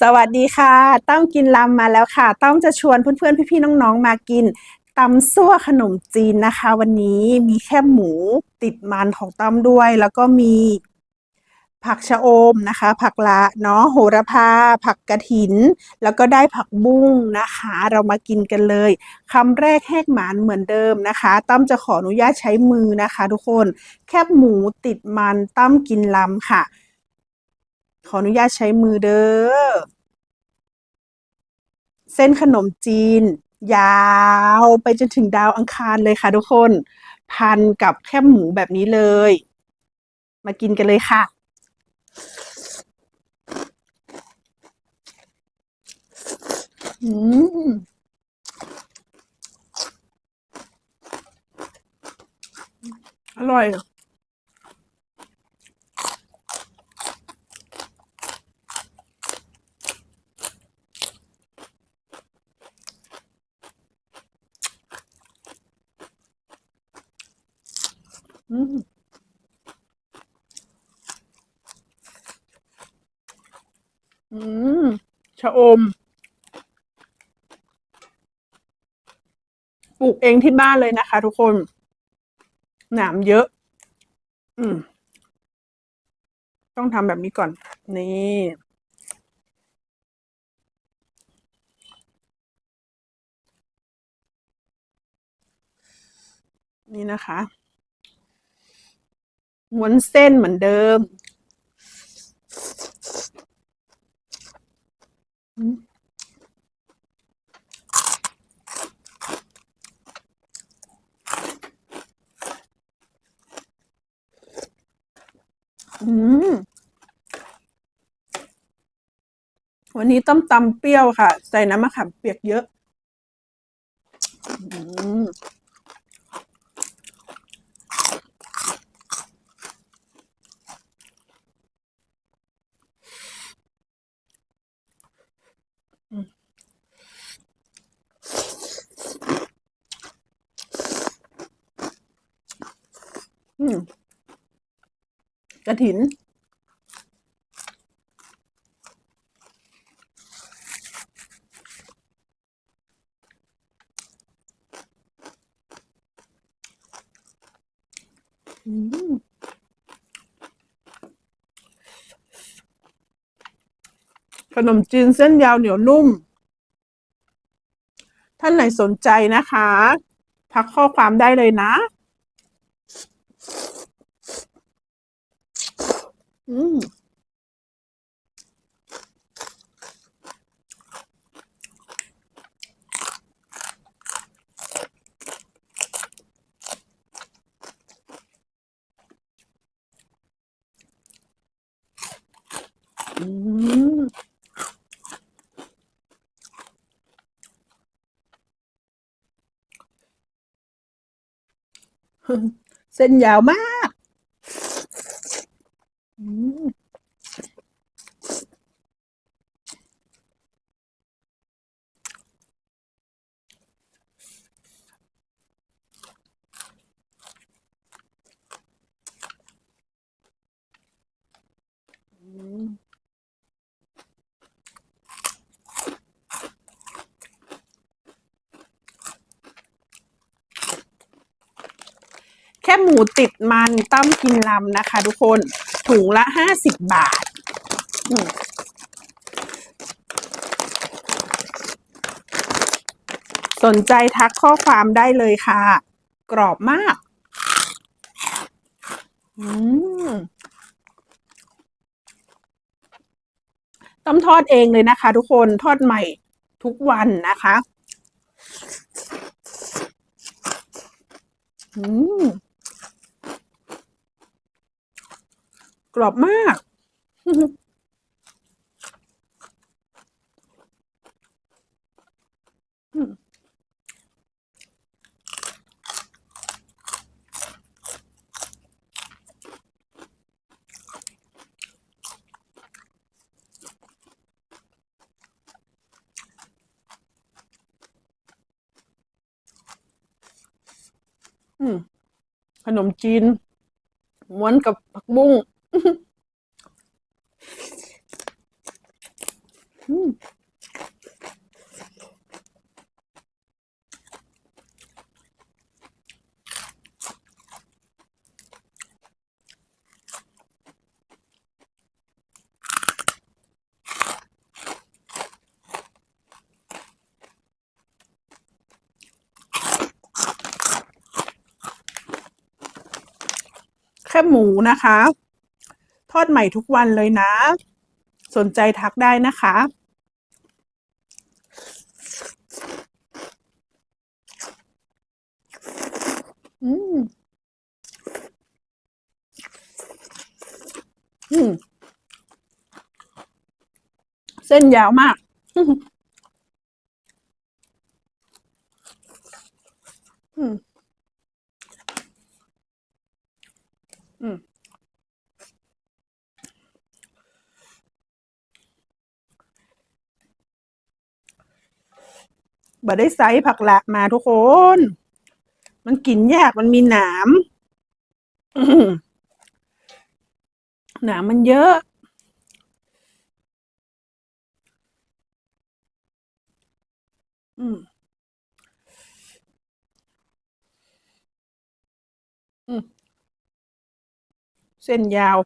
สวัสดีค่ะ ต้อมกินลำมาแล้วค่ะ ต้อมจะชวนเพื่อนๆ พี่ๆ น้องๆ มากินตำซั่วขนมจีนนะคะ วันนี้มีแค่หมูติดมันของต้อมด้วย แล้วก็มีผักชะอมนะคะ ผักละเนาะโหระพา ผักกระถิน แล้วก็ได้ผักบุ้งนะคะ เรามากินกันเลยคำแรกแหกหมานเหมือนเดิมนะคะ ต้อมจะขออนุญาตใช้มือนะคะ ทุกคนแคบหมูติดมันต้อมกินลำค่ะ ขออนุญาตใช้มือเด้อ เส้นขนมจีน ยาวไปจนถึงดาวอังคารเลยค่ะทุกคน พันกับแคบหมูแบบนี้เลย มากินกันเลยค่ะ อืมอร่อย อืมอืมชะอม ปลูกเองที่บ้านเลยนะคะทุกคน หนามเยอะ อืม ต้องทำแบบนี้ก่อน นี่นี่นะคะ ม้วนเส้นเหมือนเดิมอืมวันนี้ต้มตำเปรี้ยวค่ะ ใส่น้ำมะขามเปียกเยอะ อืมอืมอืมกระถิน อืม ขนมจีนเส้นยาวเหนียวนุ่ม ท่านไหนสนใจนะคะ ทักข้อความได้เลยนะ อืมอืม เส้นยาวมาก อืม อืม แค่หมูติดมันต้มกินลำนะคะ ทุกคนถุงละห้าสิบบาทสนใจทักข้อความได้เลยค่ะ กรอบมาก ต้มทอดเองเลยนะคะ ทุกคนทอดใหม่ทุกวันนะคะ อืม กรอบมาก ขนมจีนม้วนกับผักบุ้ง แค่หมูนะคะ ทอดใหม่ทุกวันเลยนะ สนใจทักได้นะคะ อืม อืม เส้นยาวมากอืม บ่ได้ไซส์ผักละมาทุกคน มันกินยากมันมีหนามอื้อหือหนามมันเยอะอืมอืมเส้นยาว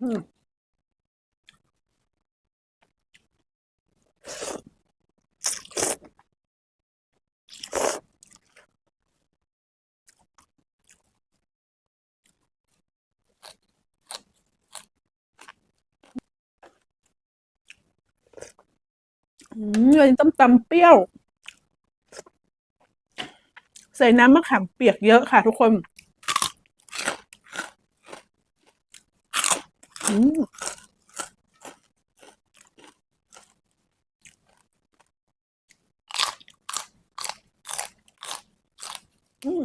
อืม อืมอืมวันนี้ต้มตำเปรี้ยว ใส่น้ำมะขามเปียกเยอะค่ะทุกคนอืมอืม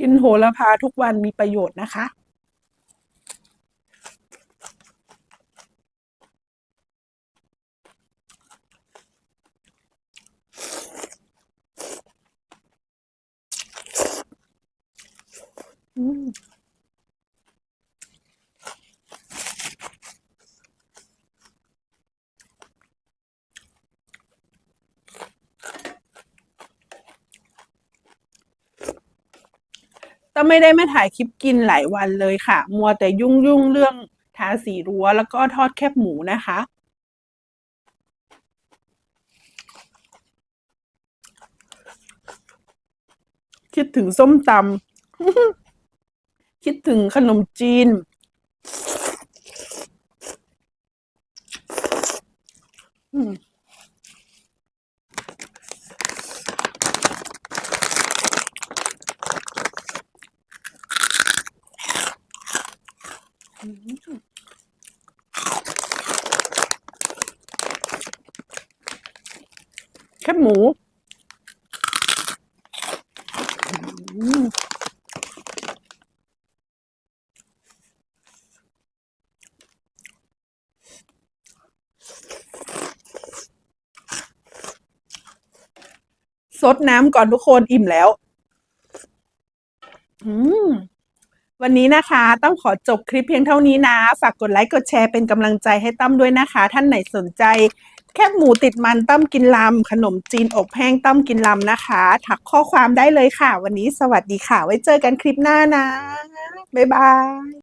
กินโหระพาทุกวันมีประโยชน์นะคะ อืม ก็ไม่ได้ไมาถ่ายคลิปกินหลายวันเลยค่ะ มัวแต่ยุ่งยุ่งเรื่องทาสีรั้วแล้วก็ทอดแคบหมูนะคะ คิดถึงส้มตำคิดถึงขนมจีนอืม แคบหมูซดน้ำก่อนทุกคนอิ่มแล้วอวันนี้นะคะ ต้องขอจบคลิปเพียงเท่านี้นะ ฝากกดไลค์ กดแชร์เป็นกำลังใจให้ตั้มด้วยนะคะ ท่านไหนสนใจ แคบหมูติดมันตั้มกินลำขนมจีนอบแห้งตั้มกินลำนะคะ ถักข้อความได้เลยค่ะ วันนี้สวัสดีค่ะ ไว้เจอกันคลิปหน้านะ บ๊ายบาย